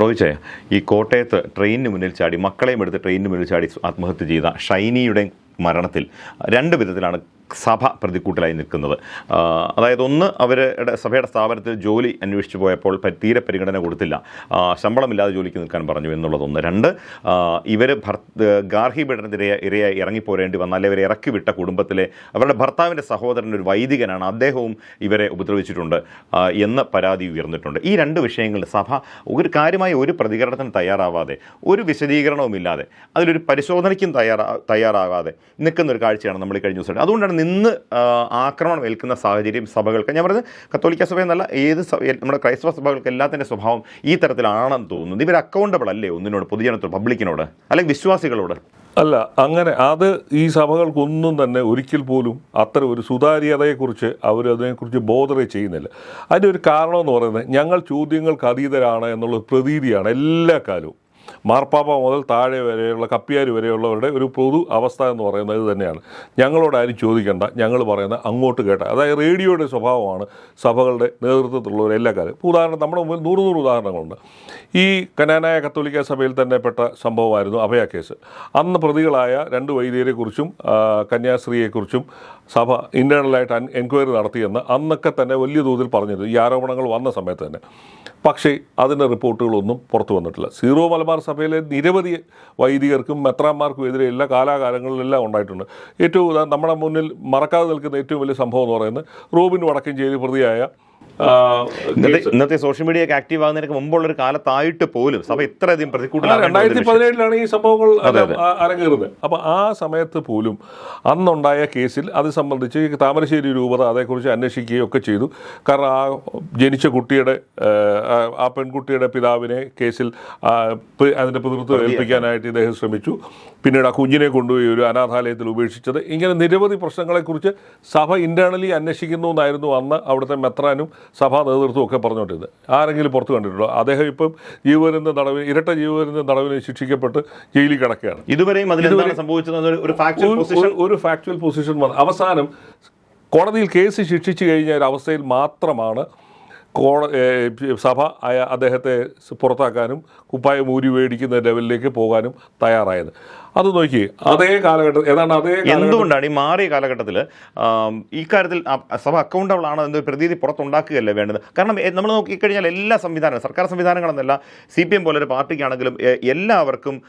റോഹിച്ചേ ഈ കോട്ടയത്ത് ട്രെയിനിന് മുന്നിൽ ചാടി മക്കളെയും എടുത്ത് ട്രെയിനിന് മുന്നിൽ ചാടി ആത്മഹത്യ ചെയ്ത ഷൈനിയുടെ മരണത്തിൽ രണ്ട് വിധത്തിലാണ് സഭ പ്രതിക്കൂട്ടിലായി നിൽക്കുന്നത്. അതായത് ഒന്ന് അവരുടെ സഭയുടെ സ്ഥാപനത്തിൽ ജോലി അന്വേഷിച്ചു പോയപ്പോൾ തീരെ പരിഗണന കൊടുത്തില്ല. ശമ്പളമില്ലാതെ ജോലിക്ക് നിൽക്കാൻ പറഞ്ഞു എന്നുള്ളതൊന്ന് രണ്ട് ഇവർ ഭർ ഗാർഹി പീഡനത്തിരെ ഇരയായി ഇറങ്ങിപ്പോരേണ്ടി വന്നാൽ ഇവരെ ഇറക്കി വിട്ട കുടുംബത്തിലെ അവരുടെ ഭർത്താവിന്റെ സഹോദരൻ ഒരു വൈദികനാണ്. അദ്ദേഹവും ഇവരെ ഉപദ്രവിച്ചിട്ടുണ്ട്. എന്ന് പരാതി ഉയർന്നിട്ടുണ്ട്. ഈ രണ്ട് വിഷയങ്ങളിൽ സഭ ഒരു കാര്യമായ ഒരു പ്രതികരണത്തിന് തയ്യാറാവാതെ ഒരു വിശദീകരണവുമില്ലാതെ അതിലൊരു പരിശോധനയ്ക്കും തയ്യാറാ നിൽക്കുന്ന ഒരു കാഴ്ചയാണ് നമ്മൾ കഴിഞ്ഞ ദിവസം അതുകൊണ്ടാണ് നിന്ന് ആക്രമണം ഏൽക്കുന്ന സാഹചര്യം സഭകൾക്ക്. ഞാൻ പറഞ്ഞത് കത്തോലിക്ക സഭ എന്നല്ല ഏത് സഭ നമ്മുടെ ക്രൈസ്തവ സഭകൾക്ക് എല്ലാത്തിന്റെ സ്വഭാവം ഈ തരത്തിലാണെന്ന് തോന്നുന്നു. ഇവർ അക്കൗണ്ടബിൾ അല്ലേ ഒന്നിനോട് പൊതുജനത്തോട് പബ്ലിക്കിനോട് അല്ലെങ്കിൽ വിശ്വാസികളോട്? അല്ല അങ്ങനെ അത് ഈ സഭകൾക്കൊന്നും തന്നെ ഒരിക്കൽ പോലും അത്ര ഒരു സുതാര്യതയെക്കുറിച്ച് അവർ അതിനെക്കുറിച്ച് ബോധറേ ചെയ്യുന്നില്ല. അതിന്റെ ഒരു കാരണം എന്ന് പറയുന്നത് ഞങ്ങൾ ചോദ്യങ്ങൾക്ക് അതീതരാണ് എന്നുള്ള പ്രതീതിയാണ് എല്ലാ കാലവും. മാർപ്പാപ്പ മുതൽ താഴെ വരെയുള്ള കപ്പിയാർ വരെയുള്ളവരുടെ ഒരു പൊതു അവസ്ഥ എന്ന് പറയുന്നത് ഇത് തന്നെയാണ്. ഞങ്ങളോട് ആരും ചോദിക്കേണ്ട. ഞങ്ങൾ പറയുന്ന അങ്ങോട്ട് കേട്ട അതായത് റേഡിയോയുടെ സ്വഭാവമാണ് സഭകളുടെ നേതൃത്വത്തിലുള്ളവർ എല്ലാ കാര്യം. ഇപ്പോൾ ഉദാഹരണം നമ്മുടെ മുമ്പിൽ നൂറ് നൂറ് ഉദാഹരണങ്ങളുണ്ട്. ഈ കനാനായ കത്തോലിക്ക സഭയിൽ തന്നെ പെട്ട സംഭവമായിരുന്നു അഭയ കേസ്. അന്ന് പ്രതികളായ രണ്ട് വൈദികരെക്കുറിച്ചും കന്യാസ്ത്രീയെക്കുറിച്ചും സഭ ഇന്റേർണലായിട്ട് എൻക്വയറി നടത്തിയെന്ന് അന്നൊക്കെ തന്നെ വലിയ തോതിൽ പറഞ്ഞിരുന്നു. ഈ ആരോപണങ്ങൾ വന്ന സമയത്ത് തന്നെ. പക്ഷേ അതിന്റെ റിപ്പോർട്ടുകളൊന്നും പുറത്തു വന്നിട്ടില്ല. സീറോ മലബാർ സഭയിലെ നിരവധി വൈദികർക്കും മെത്രാന്മാർക്കും എതിരെ എല്ലാ കാലാകാലങ്ങളിലെല്ലാം ഉണ്ടായിട്ടുണ്ട്. ഏറ്റവും നമ്മുടെ മുന്നിൽ മറക്കാതെ നിൽക്കുന്ന ഏറ്റവും വലിയ സംഭവം എന്ന് പറയുന്നത് റോബിൻ വടക്കഞ്ചേരി പ്രതിയായ ഇന്നത്തെ ഇന്നത്തെ സോഷ്യൽ മീഡിയ ഒക്കെ ആക്റ്റീവ് ആകുന്നതിനൊക്കെ മുമ്പുള്ള ഒരു കാലത്തായിട്ട് പോലും സഭ ഇത്രയധികം പ്രതികൂല രണ്ടായിരത്തി പതിനേഴിലാണ് ഈ സംഭവങ്ങൾ അരങ്ങേറുന്നത്. അപ്പോൾ ആ സമയത്ത് പോലും അന്നുണ്ടായ കേസിൽ അത് സംബന്ധിച്ച് താമരശ്ശേരി രൂപത അതേക്കുറിച്ച് അന്വേഷിക്കുകയും ഒക്കെ ചെയ്തു. കാരണം ആ ജനിച്ച കുട്ടിയുടെ ആ, പെൺകുട്ടിയുടെ പിതാവിനെ കേസിൽ അതിന്റെ അതിന്റെ പിതൃത്വം ഏൽപ്പിക്കാനായിട്ട് ഇദ്ദേഹം ശ്രമിച്ചു. പിന്നീട് ആ കുഞ്ഞിനെ കൊണ്ടുപോയി ഒരു അനാഥാലയത്തിൽ ഉപേക്ഷിച്ചത്. ഇങ്ങനെ നിരവധി പ്രശ്നങ്ങളെക്കുറിച്ച് സഭ ഇന്റേണലി അന്വേഷിക്കുന്നു എന്നായിരുന്നു അന്ന് അവിടുത്തെ മെത്രാനും സഭാ നേതൃത്വമൊക്കെ ഒക്കെ പറഞ്ഞുകൊണ്ടിരുന്നത്. ആരെങ്കിലും പുറത്ത് കണ്ടിട്ടുണ്ടോ? അദ്ദേഹം ഇപ്പം ജീവപര്യന്ത തടവിന് ഇരട്ട ജീവപര്യന്ത തടവിന് ശിക്ഷിക്കപ്പെട്ട് ജയിലിൽ കിടക്കുകയാണ്. ഇതുവരെയും അതിലെന്താണ് സംഭവിച്ചത് ഒരു ഫാക്ച്വൽ പൊസിഷൻ ഒരു- ഒരു ഫാക്ച്വൽ പൊസിഷൻ അവസാനം കോടതിയിൽ കേസ് ശിക്ഷിച്ചു കഴിഞ്ഞ ഒരു അവസ്ഥയിൽ മാത്രമാണ് ഏ, സഭ അയ- അദ്ദേഹത്തെ പുറത്താക്കാനും കുപ്പായം ഊരി മേടിക്കുന്ന ലെവലിലേക്ക് പോകാനും തയ്യാറായത്. അത് നോക്കി അതേ കാലഘട്ടം ഏതാണ് അതേ എന്തുകൊണ്ടാണ് ഈ മാറിയ കാലഘട്ടത്തിൽ ഈ കാര്യത്തിൽ സഭ അക്കൗണ്ടബിൾ ആണ് എന്ന പ്രതീതി പുറത്തുണ്ടാക്കുകയല്ലേ വേണ്ടത്? കാരണം നമ്മൾ നോക്കിക്കഴിഞ്ഞാൽ എല്ലാ സംവിധാനവും സർക്കാർ സംവിധാനങ്ങളെന്നല്ല സി പി എം പോലൊരു പാർട്ടിക്കാണെങ്കിലും എല്ലാവർക്കും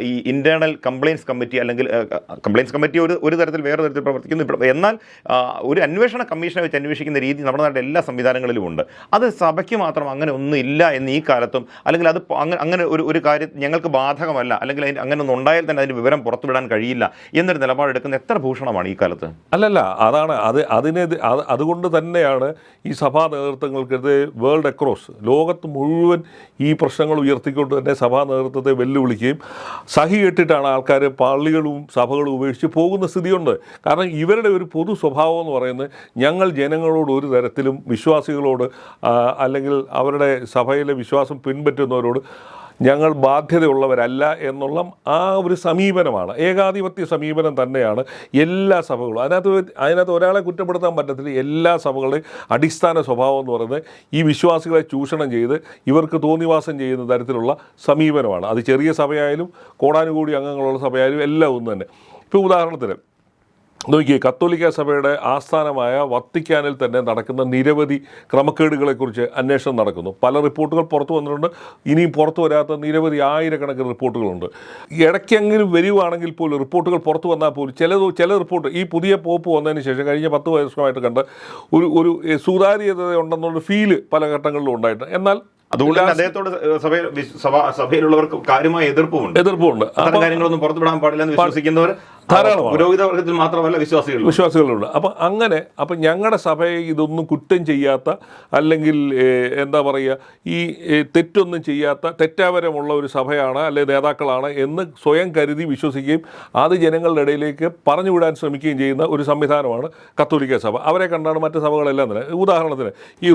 ഈ ഇന്റേണൽ കംപ്ലയിൻസ് കമ്മിറ്റി അല്ലെങ്കിൽ കംപ്ലയിൻസ് കമ്മിറ്റി ഒരു ഒരു തരത്തിൽ വേറെ തരത്തിൽ പ്രവർത്തിക്കുന്നു. എന്നാൽ ഒരു അന്വേഷണ കമ്മീഷനെ വെച്ച് അന്വേഷിക്കുന്ന രീതി നമ്മുടെ നാട്ടിലെ എല്ലാ സംവിധാനങ്ങളിലും ഉണ്ട്. അത് സഭയ്ക്ക് മാത്രം അങ്ങനെ ഒന്നും ഇല്ല എന്ന് ഈ കാലത്തും അല്ലെങ്കിൽ അത് അങ്ങനെ ഒരു ഒരു കാര്യം ഞങ്ങൾക്ക് ബാധകമല്ല അല്ലെങ്കിൽ അതിന് അങ്ങനെ ഒന്നും ഉണ്ടായാൽ തന്നെ അതിന് വിവരം പുറത്തുവിടാൻ കഴിയില്ല എന്നൊരു നിലപാടെടുക്കുന്ന എത്ര ഭൂഷണമാണ് ഈ കാലത്ത്? അല്ലല്ല അതാണ് അത് അതിനെ അതുകൊണ്ട് തന്നെയാണ് ഈ സഭാ നേതൃത്വങ്ങൾക്കെതിരെ വേൾഡ് അക്രോസ് ലോകത്ത് മുഴുവൻ ഈ പ്രശ്നങ്ങൾ ഉയർത്തിക്കൊണ്ട് തന്നെ സഭാ നേതൃത്വത്തെ വെല്ലുവിളിക്കുകയും സഹി കെട്ടിട്ടാണ് ആൾക്കാർ പള്ളികളും സഭകളും ഉപേക്ഷിച്ച് പോകുന്ന സ്ഥിതിയുണ്ട്. കാരണം ഇവരുടെ ഒരു പൊതു സ്വഭാവം എന്ന് പറയുന്നത് ഞങ്ങൾ ജനങ്ങളോട് ഒരു തരത്തിലും വിശ്വാസികളോട് അല്ലെങ്കിൽ അവരുടെ സഭയിലെ വിശ്വാസം പിൻപറ്റുന്നവരോട് ഞങ്ങൾ ബാധ്യതയുള്ളവരല്ല എന്നുള്ള ആ ഒരു സമീപനമാണ്. ഏകാധിപത്യ സമീപനം തന്നെയാണ് എല്ലാ സഭകളും. അതിനകത്ത് അതിനകത്ത് ഒരാളെ കുറ്റപ്പെടുത്താൻ പറ്റത്തില്ല. എല്ലാ സഭകളുടെയും അടിസ്ഥാന സ്വഭാവം എന്ന് പറയുന്നത് ഈ വിശ്വാസികളെ ചൂഷണം ചെയ്ത് ഇവർക്ക് തോന്നിവാസം ചെയ്യുന്ന തരത്തിലുള്ള സമീപനമാണ്. അത് ചെറിയ സഭയായാലും കോടാനുകൂടി അംഗങ്ങളുള്ള സഭയായാലും എല്ലാം ഒന്ന് തന്നെ. ഇപ്പോൾ ഉദാഹരണത്തിന് നോക്കിയേ കത്തോലിക്ക സഭയുടെ ആസ്ഥാനമായ വത്തിക്കാനിൽ തന്നെ നടക്കുന്ന നിരവധി ക്രമക്കേടുകളെക്കുറിച്ച് അന്വേഷണം നടക്കുന്നു. പല റിപ്പോർട്ടുകൾ പുറത്തു വന്നിട്ടുണ്ട്. ഇനിയും പുറത്തു വരാത്ത നിരവധി ആയിരക്കണക്കിന് റിപ്പോർട്ടുകളുണ്ട്. ഇടയ്ക്കെങ്കിലും വരികയാണെങ്കിൽ പോലും റിപ്പോർട്ടുകൾ പുറത്തു വന്നാൽ പോലും ചില ചില റിപ്പോർട്ട് ഈ പുതിയ പോപ്പ് വന്നതിന് ശേഷം കഴിഞ്ഞ പത്ത് വർഷമായിട്ട് കണ്ട് ഒരു ഒരു സുതാര്യത ഉണ്ടെന്നുള്ള ഫീൽ പല ഘട്ടങ്ങളിലും ഉണ്ടായിട്ടുണ്ട്. എന്നാൽ അതുകൊണ്ട് അദ്ദേഹത്തോട് സഭയിൽ സഭ സഭയിലുള്ളവർക്ക് കാര്യമായ എതിർപ്പുമുണ്ട്. എതിർപ്പുണ്ട് അത്തരം കാര്യങ്ങളൊന്നും പുറത്തുവിടാൻ പാടില്ല എന്ന് വിശ്വസിക്കുന്നവർ ധാരാളമാണ്. പുരോഹിത വർഗത്തിൽ മാത്രമല്ല വിശ്വാസികൾ വിശ്വാസികളുണ്ട്. അപ്പം അങ്ങനെ അപ്പം ഞങ്ങളുടെ സഭയെ ഇതൊന്നും കുറ്റം ചെയ്യാത്ത അല്ലെങ്കിൽ എന്താ പറയുക ഈ തെറ്റൊന്നും ചെയ്യാത്ത തെറ്റാപരമുള്ള ഒരു സഭയാണ് അല്ലെ നേതാക്കളാണ് എന്ന് സ്വയം കരുതി വിശ്വസിക്കുകയും അത് ജനങ്ങളുടെ ഇടയിലേക്ക് പറഞ്ഞു വിടാൻ ശ്രമിക്കുകയും ചെയ്യുന്ന ഒരു സംവിധാനമാണ് കത്തോലിക്ക സഭ. അവരെ കണ്ടാണ് മറ്റ് സഭകളെല്ലാം തന്നെ. ഉദാഹരണത്തിന് ഈ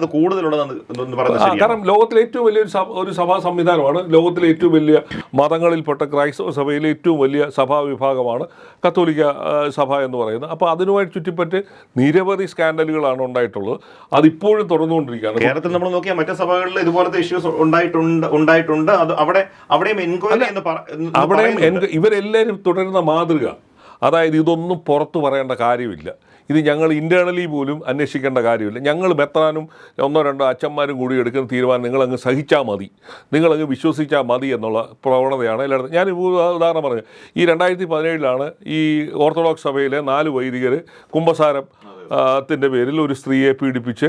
ഇത് കൂടുതലുള്ളതെന്ന് എന്ന് കാരണം ലോകത്തിലെ ഏറ്റവും വലിയൊരു ഒരു സഭാ സംവിധാനമാണ്. ലോകത്തിലെ ഏറ്റവും വലിയ മതങ്ങളിൽപ്പെട്ട ക്രൈസ്തവ സഭയിലെ ഏറ്റവും വലിയ സഭാ വിഭാഗമാണ് കത്തോലിക്ക സഭ എന്ന് പറയുന്നത്. അപ്പോൾ അതിനുമായി ചുറ്റിപ്പറ്റി നിരവധി സ്കാൻഡലുകളാണ് ഉണ്ടായിട്ടുള്ളത്. അതിപ്പോഴും തുടർന്നുകൊണ്ടിരിക്കുകയാണ് കേരളത്തിൽ നമ്മൾ നോക്കിയാൽ മറ്റു സഭകളിൽ ഇതുപോലത്തെ ഇഷ്യൂസ് ഉണ്ടായിട്ടുണ്ട് ഉണ്ടായിട്ടുണ്ട്. അത് അവിടെ അവിടെയും എൻക്വയറി എന്ന് അവിടെയും. ഇവരെല്ലാവരും തുടരുന്ന മാതൃക. അതായത് ഇതൊന്നും പുറത്തു പറയേണ്ട കാര്യമില്ല. ഇത് ഞങ്ങൾ ഇന്റേർണലി പോലും അന്വേഷിക്കേണ്ട കാര്യമില്ല. ഞങ്ങൾ മെത്രാനും ഒന്നോ രണ്ടോ അച്ഛന്മാരും കൂടി എടുക്കുന്ന തീരുമാനം നിങ്ങളങ്ങ് സഹിച്ചാൽ മതി. നിങ്ങളങ്ങ് വിശ്വസിച്ചാൽ മതി എന്നുള്ള പ്രവണതയാണ് എല്ലായിടത്തും. ഞാൻ ഉദാഹരണം പറഞ്ഞു. ഈ രണ്ടായിരത്തി പതിനേഴിലാണ് ഈ ഓർത്തഡോക്സ് സഭയിലെ നാല് വൈദികർ കുംഭസാരം ത്തിന്റെ പേരിൽ ഒരു സ്ത്രീയെ പീഡിപ്പിച്ച്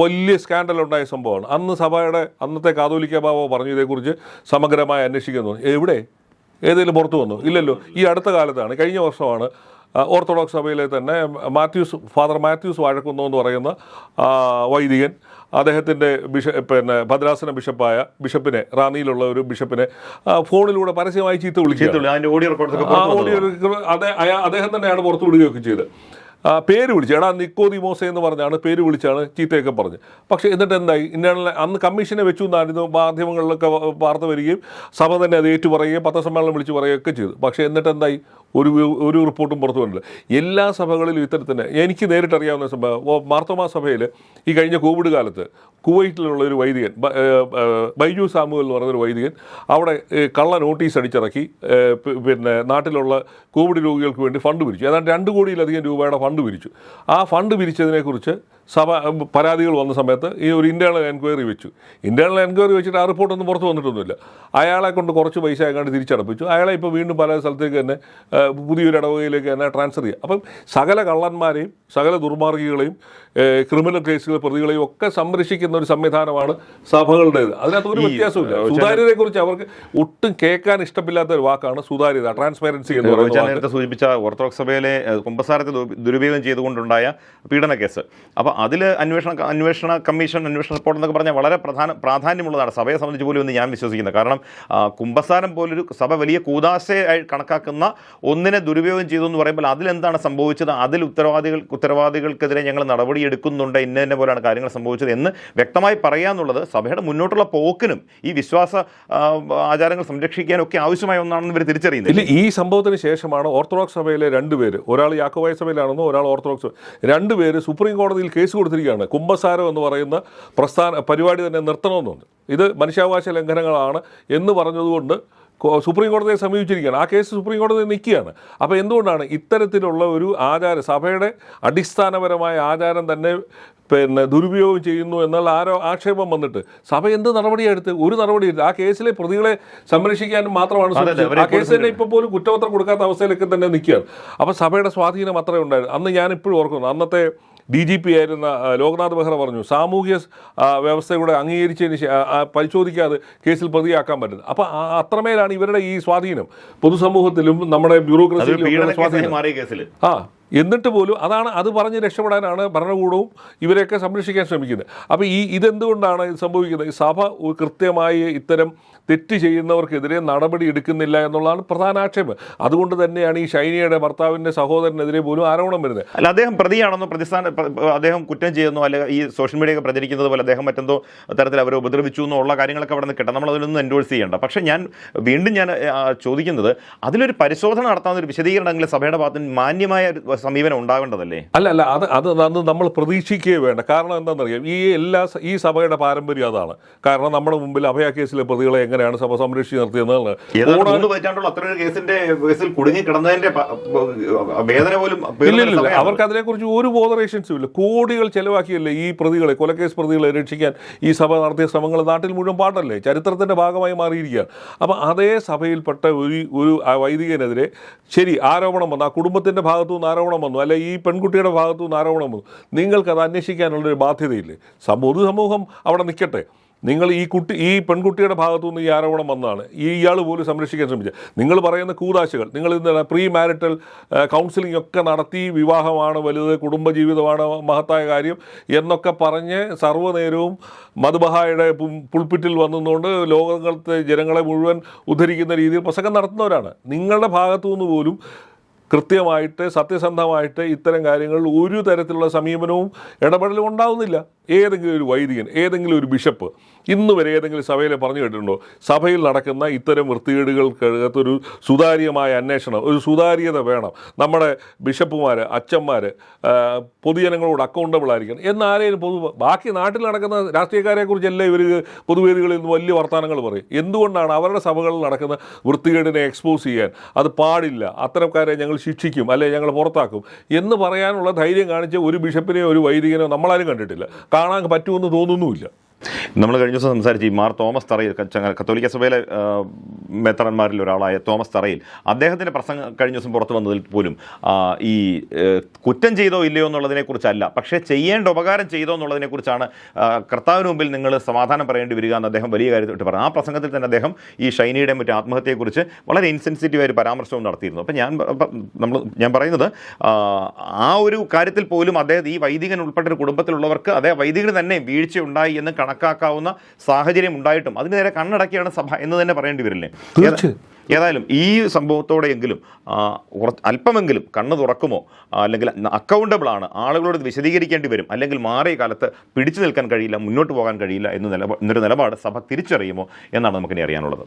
വലിയ സ്കാൻഡൽ ഉണ്ടായ സംഭവമാണ്. അന്ന് സഭയുടെ അന്നത്തെ കാതോലിക്ക ബാബ പറഞ്ഞു ഇതേക്കുറിച്ച് സമഗ്രമായി അന്വേഷിക്കുന്നു എവിടെ? ഏതെങ്കിലും പുറത്തു വന്നു. ഇല്ലല്ലോ ഈ അടുത്ത കാലത്താണ്. കഴിഞ്ഞ വർഷമാണ് ഓർത്തഡോക്സ് സഭയിലെ തന്നെ മാത്യൂസ് ഫാദർ മാത്യൂസ് വാഴക്കുന്നു എന്ന് പറയുന്ന വൈദികൻ അദ്ദേഹത്തിന്റെ ബിഷ പിന്നെ ഭദ്രാസന ബിഷപ്പായ ബിഷപ്പിനെ റാന്നിയിലുള്ള ഒരു ബിഷപ്പിനെ ഫോണിലൂടെ പരസ്യമായി ചീത്ത വിളിച്ചു. ഓഡിയോ അദ്ദേഹം തന്നെയാണ് പുറത്തു വിടുകയൊക്കെ ചെയ്തത്. പേര് വിളിച്ചു. എടാ നിക്കോതി മോസ എന്ന് പറഞ്ഞാണ് പേര് വിളിച്ചാണ് ചീത്തയൊക്കെ പറഞ്ഞത്. പക്ഷേ എന്നിട്ട് എന്തായി? ഇന്റേണൽ അന്ന് കമ്മീഷനെ വെച്ചു എന്നായിരുന്നു മാധ്യമങ്ങളിലൊക്കെ വാർത്ത വരികയും സഭ തന്നെ അത് ഏറ്റുപറയുകയും പത്രസമ്മേളനം വിളിച്ച് പറയുകയൊക്കെ ചെയ്തു. പക്ഷേ എന്നിട്ട് എന്തായി? ഒരു ഒരു റിപ്പോർട്ടും പുറത്തു വന്നില്ല. എല്ലാ സഭകളിലും ഇത്തരത്തിന് എനിക്ക് നേരിട്ടറിയാവുന്ന സഭ മാർത്തോമാ സഭയിൽ ഈ കഴിഞ്ഞ കോവിഡ് കാലത്ത് കുവൈറ്റിലുള്ള ഒരു വൈദികൻ ബൈജു സാമുവൽ എന്ന് പറയുന്നൊരു വൈദികൻ അവിടെ കള്ള നോട്ടീസ് അടിച്ചിറക്കി പിന്നെ നാട്ടിലുള്ള കോവിഡ് രോഗികൾക്ക് വേണ്ടി ഫണ്ട് പിരിച്ചു. ഏതാണ്ട് രണ്ട് കോടിയിലധികം രൂപയുടെ പിരിച്ചു. ആ ഫണ്ട് പിരിച്ചതിനെക്കുറിച്ച് സഭ പരാതികൾ വന്ന സമയത്ത് ഈ ഒരു ഇന്റേണൽ എൻക്വയറി വെച്ചു. ഇന്റേണൽ എൻക്വയറി വെച്ചിട്ട് ആ റിപ്പോർട്ടൊന്നും പുറത്ത് വന്നിട്ടൊന്നുമില്ല. അയാളെ കൊണ്ട് കുറച്ച് പൈസ എങ്ങാണ്ട് തിരിച്ചടപ്പിച്ചു. അയാളെ ഇപ്പോൾ വീണ്ടും പല സ്ഥലത്തേക്ക് തന്നെ പുതിയൊരു ഇടവകയിലേക്ക് തന്നെ ട്രാൻസ്ഫർ ചെയ്യുക അപ്പം സകല കള്ളന്മാരെയും സകല ദുർമാർഗികളെയും ക്രിമിനൽ കേസുകളെ പ്രതികളെയും ഒക്കെ സംരക്ഷിക്കുന്ന ഒരു സംവിധാനമാണ് സഭകളുടേത്. അതിനകത്ത് ഒരു വ്യത്യാസമില്ല സുതാര്യതയെക്കുറിച്ച് അവർക്ക് ഒട്ടും കേൾക്കാൻ ഇഷ്ടമില്ലാത്ത ഒരു വാക്കാണ് സുതാര്യത ട്രാൻസ്പെറൻസി എന്ന് പറയുന്നത് സൂചിപ്പിച്ച ഓർത്തഡോക്സ് സഭയിലെ കുമ്പസാരത്തെ ദുരുപയോഗം ചെയ്തുകൊണ്ടുണ്ടായ പീഡന കേസ്. അപ്പോൾ അതിൽ അന്വേഷണ അന്വേഷണ കമ്മീഷൻ അന്വേഷണ റിപ്പോർട്ട് എന്നൊക്കെ പറഞ്ഞാൽ വളരെ പ്രധാന പ്രാധാന്യമുള്ളതാണ്. സഭയെ സംബന്ധിച്ച് പോലും എന്ന് ഞാൻ വിശ്വസിക്കുന്നത് കാരണം കുംഭസാരം പോലൊരു സഭ വലിയ കൂതാശയായി കണക്കാക്കുന്ന ഒന്നിനെ ദുരുപയോഗം ചെയ്തു എന്ന് പറയുമ്പോൾ അതിലെന്താണ് സംഭവിച്ചത്? അതിൽ ഉത്തരവാദികൾ ഉത്തരവാദികൾക്കെതിരെ ഞങ്ങൾ നടപടി എടുക്കുന്നുണ്ട് ഇന്ന ഇന്ന പോലെയാണ് കാര്യങ്ങൾ സംഭവിച്ചത് എന്ന് വ്യക്തമായി പറയാന്നുള്ളത് സഭയുടെ മുന്നോട്ടുള്ള പോക്കിനും ഈ വിശ്വാസ ആചാരങ്ങൾ സംരക്ഷിക്കാനൊക്കെ ആവശ്യമായ ഒന്നാണെന്ന് ഇവർ തിരിച്ചറിയുന്നത് ഈ സംഭവത്തിന് ശേഷമാണ് ഓർത്തഡോക്സ് സഭയിലെ രണ്ടുപേര് ഒരാൾ യാക്കോബായ സഭയിലാണെന്നും ഒരാൾ ഓർത്തഡോക്സ് രണ്ടുപേര് സുപ്രീം കോടതിയിൽ കേസ് കൊടുത്തിരിക്കുകയാണ്. കുംഭസാരം എന്ന് പറയുന്ന പ്രസ്ഥാന പരിപാടി തന്നെ നിർത്തണമെന്നുണ്ട്. ഇത് മനുഷ്യാവകാശ ലംഘനങ്ങളാണ് എന്ന് പറഞ്ഞതുകൊണ്ട് സുപ്രീം കോടതിയെ സമീപിച്ചിരിക്കുകയാണ്. ആ കേസ് സുപ്രീം കോടതി നിൽക്കുകയാണ്. അപ്പോൾ എന്തുകൊണ്ടാണ് ഇത്തരത്തിലുള്ള ഒരു ആചാരം സഭയുടെ അടിസ്ഥാനപരമായ ആചാരം തന്നെ പിന്നെ ദുരുപയോഗം ചെയ്യുന്നു എന്നുള്ള ആരോ ആക്ഷേപം വന്നിട്ട് സഭ എന്ത് നടപടിയാണ് എടുത്ത് ഒരു നടപടി ആ കേസിലെ പ്രതികളെ സംരക്ഷിക്കാനും മാത്രമാണ് ആ കേസ് തന്നെ ഇപ്പോൾ പോലും കുറ്റപത്രം കൊടുക്കാത്ത അവസ്ഥയിലൊക്കെ തന്നെ നിൽക്കുകയാണ്. അപ്പോൾ സഭയുടെ സ്വാധീനം അത്രേ ഉണ്ടായിരുന്നു അന്ന് ഞാൻ ഇപ്പോഴും ഓർക്കുന്നു. അന്നത്തെ ഡി ജി പി ആയിരുന്ന ലോക്നാഥ് ബെഹ്റ പറഞ്ഞു സാമൂഹ്യ വ്യവസ്ഥയുടെ അംഗീകരിച്ചതിന് പരിശോധിക്കാതെ കേസിൽ പ്രതിയാക്കാൻ പറ്റുന്നത് അപ്പോൾ അത്രമേലാണ് ഇവരുടെ ഈ സ്വാധീനം. പൊതുസമൂഹത്തിലും നമ്മുടെ ബ്യൂറോക്രസിയിലും ആ. എന്നിട്ട് പോലും അതാണ് അത് പറഞ്ഞ് രക്ഷപ്പെടാനാണ് ഭരണകൂടവും ഇവരെയൊക്കെ സംരക്ഷിക്കാൻ ശ്രമിക്കുന്നത്. അപ്പോൾ ഈ ഇതെന്തുകൊണ്ടാണ് ഇത് സംഭവിക്കുന്നത്? ഈ സഭ കൃത്യമായി ഇത്തരം തെറ്റ് ചെയ്യുന്നവർക്കെതിരെ നടപടി എടുക്കുന്നില്ല എന്നുള്ളതാണ് പ്രധാന ആക്ഷേപം. അതുകൊണ്ട് തന്നെയാണ് ഈ ഷൈനിയുടെ ഭർത്താവിന്റെ സഹോദരനെതിരെ പോലും ആരോപണം വരുന്നത്. അല്ല അദ്ദേഹം പ്രതിയാണെന്നോ പ്രതിസ്ഥാന പ്ര- പ്ര- അദ്ദേഹം കുറ്റം ചെയ്യുന്നു അല്ലെങ്കിൽ ഈ സോഷ്യൽ മീഡിയ പ്രചരിക്കുന്നത് പോലെ അദ്ദേഹം മറ്റെന്തോ തരത്തിൽ അവരെ ഉപദ്രവിച്ചു എന്നുള്ള കാര്യങ്ങളൊക്കെ അവിടെ നിന്ന് കിട്ടാം. നമ്മൾ അതിലൊന്നും എൻഡോഴ്സ് ചെയ്യേണ്ട. പക്ഷേ ഞാൻ വീണ്ടും ഞാൻ ചോദിക്കുന്നത് അതിലൊരു പരിശോധന നടത്താവുന്ന ഒരു വിശദീകരണമെങ്കിൽ സഭയുടെ ഭാഗത്ത് മാന്യമായ സമീപനം ഉണ്ടാവേണ്ടതല്ലേ അല്ല അല്ല അത് അത് അത് നമ്മൾ പ്രതീക്ഷിക്കുകയേ വേണ്ട. കാരണം എന്താണെന്നറിയാം? ഈ എല്ലാ ഈ സഭയുടെ പാരമ്പര്യം അതാണ്. കാരണം നമ്മുടെ മുമ്പിൽ അഭയ കേസിലെ പ്രതികളെ എങ്ങനെയാണ് സഭ സംരക്ഷിച്ച് നിർത്തിയത് അവർക്ക് അതിനെ കുറിച്ച് ഒരു കേസിന്റെ കേസിൽ കുടുങ്ങി കിടന്നതിന്റെ വേദന പോലും ഇല്ല ഇല്ല ഇല്ല. അവർക്ക് അതിനെക്കുറിച്ച് ഒരു ബോധറേഷൻസും ഇല്ല. കോടികൾ ചെലവാക്കിയല്ലേ ഈ പ്രതികളെ കൊലക്കേസ് പ്രതികളെ രക്ഷിക്കാൻ ഈ സഭ നടത്തിയ ശ്രമങ്ങൾ നാട്ടിൽ മുഴുവൻ പാടല്ലേ ചരിത്രത്തിന്റെ ഭാഗമായി മാറിയിരിക്കുകയാണ്. അപ്പം അതേ സഭയിൽപ്പെട്ട ഒരു ഒരു വൈദികനെതിരെ ശരി ആരോപണം വന്ന. ആ കുടുംബത്തിന്റെ ഭാഗത്തു നിന്ന് ആരോപണം വന്നു. അല്ലെ ഈ പെൺകുട്ടിയുടെ ഭാഗത്തു നിന്ന് ആരോപണം വന്നു. നിങ്ങൾക്കത് അന്വേഷിക്കാനുള്ളൊരു ബാധ്യതയില്ലേ? സമൂഹ സമൂഹം അവിടെ നിൽക്കട്ടെ നിങ്ങൾ ഈ കുട്ടി ഈ പെൺകുട്ടിയുടെ ഭാഗത്തു നിന്ന് ഈ ആരോപണം വന്നതാണ്. ഈ ഇയാൾ പോലും സംരക്ഷിക്കാൻ ശ്രമിച്ചത് നിങ്ങൾ പറയുന്ന കൂതാശകൾ നിങ്ങൾ എന്താണ് പ്രീ മാരിറ്റൽ കൗൺസിലിംഗ് ഒക്കെ നടത്തി വിവാഹമാണ് വലുത് കുടുംബജീവിതമാണ് മഹത്തായ കാര്യം എന്നൊക്കെ പറഞ്ഞ് സർവനേരവും മധുബഹായുടെ പുൾപ്പിറ്റിൽ വന്നുകൊണ്ട് ലോകത്തെ ജനങ്ങളെ മുഴുവൻ ഉദ്ധരിക്കുന്ന രീതിയിൽ പ്രസംഗം നടത്തുന്നവരാണ്. നിങ്ങളുടെ ഭാഗത്തു നിന്ന് പോലും കൃത്യമായിട്ട് സത്യസന്ധമായിട്ട് ഇത്തരം കാര്യങ്ങളിൽ ഒരു തരത്തിലുള്ള സമീപനവും ഇടപെടലും ഉണ്ടാവുന്നില്ല. ഏതെങ്കിലും ഒരു വൈദികൻ ഏതെങ്കിലും ഒരു ബിഷപ്പ് ഇന്ന് വരെ ഏതെങ്കിലും സഭയിൽ പറഞ്ഞു കേട്ടിട്ടുണ്ടോ? സഭയിൽ നടക്കുന്ന ഇത്തരം വൃത്തികേടുകൾക്കകത്തൊരു സുതാര്യമായ അന്വേഷണം ഒരു സുതാര്യത വേണം. നമ്മുടെ ബിഷപ്പുമാർ അച്ഛന്മാർ പൊതുജനങ്ങളോട് അക്കൗണ്ടബിൾ ആയിരിക്കണം. എന്നാരെയും പൊതു ബാക്കി നാട്ടിൽ നടക്കുന്ന രാഷ്ട്രീയക്കാരെക്കുറിച്ചല്ല ഇവർ പൊതുവേദികളിൽ നിന്ന് വലിയ വർത്തമാനങ്ങൾ പറയും? എന്തുകൊണ്ടാണ് അവരുടെ സഭകളിൽ നടക്കുന്ന വൃത്തികേടിനെ എക്സ്പോസ് ചെയ്യാൻ? അത് പാടില്ല. അത്തരക്കാരെ ഞങ്ങൾ ശിക്ഷിക്കും അല്ലെ? ഞങ്ങൾ പുറത്താക്കും. എന്ന് പറയാനുള്ള ധൈര്യം കാണിച്ച ഒരു ബിഷപ്പിനെയോ ഒരു വൈദികനെയോ നമ്മളാരും കണ്ടിട്ടില്ല. കാണാൻ പറ്റുമെന്ന് തോന്നുന്നുമില്ല. നമ്മൾ കഴിഞ്ഞ ദിവസം സംസാരിച്ച് ഈ മാർ തോമസ് തറയിൽ കത്തോലിക്ക സഭയിലെ ആ, മെത്രന്മാരിൽ ഒരാളായ തോമസ് തറയിൽ അദ്ദേഹത്തിന്റെ പ്രസംഗം കഴിഞ്ഞ ദിവസം പുറത്തു വന്നതിൽ പോലും ഈ കുറ്റം ചെയ്തോ ഇല്ലയോ എന്നുള്ളതിനെക്കുറിച്ചല്ല പക്ഷേ ചെയ്യേണ്ട ഉപകാരം ചെയ്തോ എന്നുള്ളതിനെക്കുറിച്ചാണ് കർത്താവിന് മുമ്പിൽ നിങ്ങൾ സമാധാനം പറയേണ്ടി വരിക എന്ന് അദ്ദേഹം വലിയ കാര്യമായിട്ട് പറഞ്ഞു. ആ പ്രസംഗത്തിൽ തന്നെ അദ്ദേഹം ഈ ഷൈനിയുടെ മറ്റു ആത്മഹത്യയെക്കുറിച്ച് വളരെ ഇൻസെൻസിറ്റീവായ ഒരു പരാമർശവും നടത്തിയിരുന്നു. അപ്പം ഞാൻ നമ്മൾ ഞാൻ പറയുന്നത് ആ, ഒരു കാര്യത്തിൽ പോലും അദ്ദേഹം ഈ വൈദികൻ ഉൾപ്പെട്ട ഒരു കുടുംബത്തിലുള്ളവർക്ക് അദ്ദേഹം വൈദികന് തന്നെ വീഴ്ച ഉണ്ടായി എന്ന് കണക്കാക്കാവുന്ന സാഹചര്യം ഉണ്ടായിട്ടും അതിന് നേരെ കണ്ണടക്കിയാണ് സഭ എന്ന് തന്നെ പറയേണ്ടി വരില്ലേ? ഏതായാലും ഈ സംഭവത്തോടെയെങ്കിലും അല്പമെങ്കിലും കണ്ണ് തുറക്കുമോ? അല്ലെങ്കിൽ അക്കൗണ്ടബിൾ ആണ്. ആളുകളോട് വിശദീകരിക്കേണ്ടി വരും. അല്ലെങ്കിൽ മാറിയ കാലത്ത് പിടിച്ചു നിൽക്കാൻ കഴിയില്ല മുന്നോട്ട് പോകാൻ കഴിയില്ല എന്ന നിലപാട് എന്നൊരു നിലപാട് സഭ തിരിച്ചറിയുമോ എന്നാണ് നമുക്കിനി അറിയാനുള്ളത്.